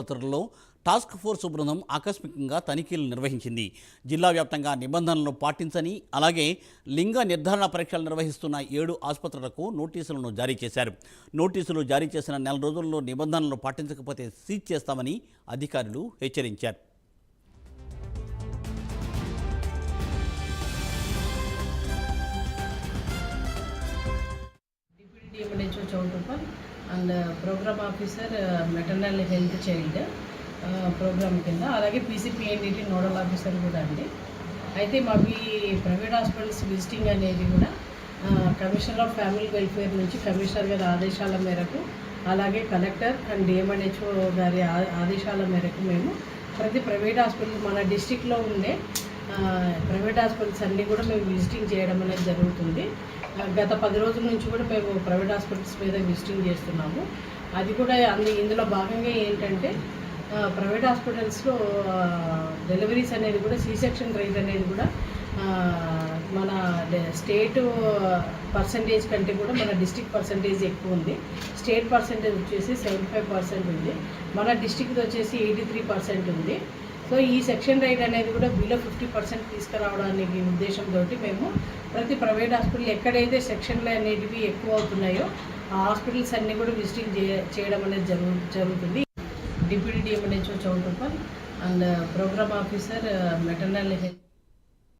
ఆసుపత్రుల్లో task force బృందం ఆకస్మికంగా తనిఖీలు నిర్వహించింది. జిల్లా వ్యాప్తంగా నిబంధనలను పాటించని అలాగే లింగ నిర్ధారణ పరీక్షలు నిర్వహిస్తున్న ఏడు ఆసుపత్రులకు నోటీసులను జారీ చేశారు. నోటీసులు జారీ చేసిన నెల రోజుల్లో నిబంధనలు పాటించకపోతే సీజ్ చేస్తామని అధికారులు హెచ్చరించారు. Deputy and program officer maternal health child program కింద అలాగే పీసీపీఎన్డిటీ నోడల్ ఆఫీసర్ కూడా అండి. అయితే మాకు ప్రైవేట్ హాస్పిటల్స్ విజిటింగ్ అనేది కూడా కమిషనర్ ఆఫ్ ఫ్యామిలీ వెల్ఫేర్ నుంచి కమిషనర్ గారి ఆదేశాల మేరకు అలాగే కలెక్టర్ అండ్ డిఎంఎన్హెచ్ఓ గారి ఆదేశాల మేరకు మేము ప్రతి ప్రైవేట్ హాస్పిటల్ మన డిస్టిక్లో ఉండే ప్రైవేట్ హాస్పిటల్స్ అన్నీ కూడా మేము విజిటింగ్ చేయడం అనేది జరుగుతుంది. గత పది రోజుల నుంచి కూడా మేము ప్రైవేట్ హాస్పిటల్స్ మీద విజిటింగ్ చేస్తున్నాము. అది కూడా అందు ఇందులో భాగంగా ఏంటంటే ప్రైవేట్ హాస్పిటల్స్లో డెలివరీస్ అనేది కూడా సి సెక్షన్ రేట్ అనేది కూడా మన స్టేట్ పర్సంటేజ్ కంటే కూడా మన డిస్టిక్ పర్సంటేజ్ ఎక్కువ ఉంది. స్టేట్ పర్సంటేజ్ వచ్చేసి సెవెంటీ ఫైవ్ పర్సెంట్ ఉంది. మన డిస్టిక్ది వచ్చేసి ఎయిటీ త్రీ పర్సెంట్ ఉంది. సో ఈ సెక్షన్ రైట్ అనేది కూడా బిలో ఫిఫ్టీ పర్సెంట్ తీసుకురావడానికి ఉద్దేశంతో మేము ప్రతి ప్రైవేట్ హాస్పిటల్ ఎక్కడైతే సెక్షన్లు అనేటివి ఎక్కువ అవుతున్నాయో ఆ హాస్పిటల్స్ అన్నీ కూడా విజిటింగ్ చేయడం అనేది జరుగు జరుగుతుంది. Deputy DMNHO Choutuppal and program officer maternal health